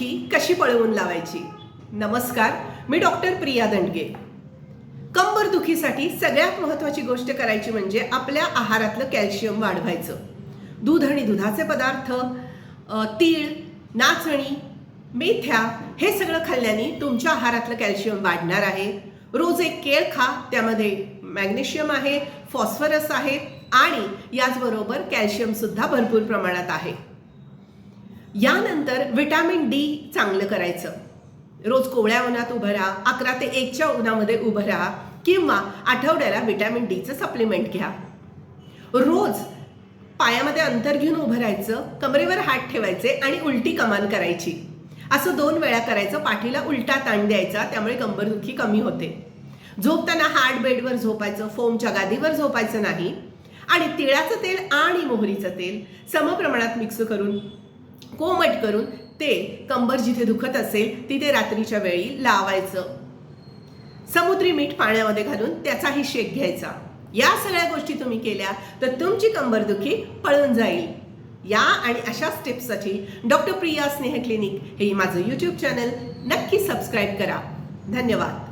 दुखी कशी पळवून लावायची? नमस्कार मी डॉक्टर प्रिया दंडगे. कंबर दुखीसाठी सगळ्यात महत्त्वाची गोष्ट करायची म्हणजे आपल्या आहारातलं कॅल्शियम वाढवायचं. दूध आणि दुधाचे पदार्थ तीळ नाचणी मेथ्या हे सगळं खाल्ल्याने तुमच्या आहारातलं कॅल्शियम वाढणार आहे. रोज एक केळ खा त्यामध्ये मॅग्नेशियम आहे फॉस्फरस आहे आणि याचबरोबर कॅल्शियमसुद्धा भरपूर प्रमाणात आहे. यानंतर विटॅमिन डी चांगलं करायचं. रोज कोवळ्या उन्हात उभं राहा अकरा ते एकच्या उन्हामध्ये उभं राहा किंवा आठवड्याला विटॅमिन डीचं सप्लिमेंट घ्या. रोज पायामध्ये अंतर घेऊन उभं राहायचं कमरेवर हात ठेवायचे आणि उलटी कमान करायची. असं दोन वेळा करायचं पाठीला उलटा ताण द्यायचा त्यामुळे कंबरदुखी कमी होते. झोपताना हार्ड बेडवर झोपायचं फोमच्या गादीवर झोपायचं नाही. आणि तिळाचं तेल आणि मोहरीचं तेल समप्रमाणात मिक्स करून कोमट करून ते कंबर जिथे दुखत असेल तिथे रात्रीच्या वेळी लावायचं. समुद्री मीठ पाण्यामध्ये घालून त्याचाही शेक घ्यायचा. या सगळ्या गोष्टी तुम्ही केल्या तर तुमची कंबरदुखी पळून जाईल. या आणि अशाच टिप्ससाठी डॉक्टर प्रिया स्नेह क्लिनिक हे माझं यूट्यूब चॅनल नक्की सबस्क्राईब करा. धन्यवाद.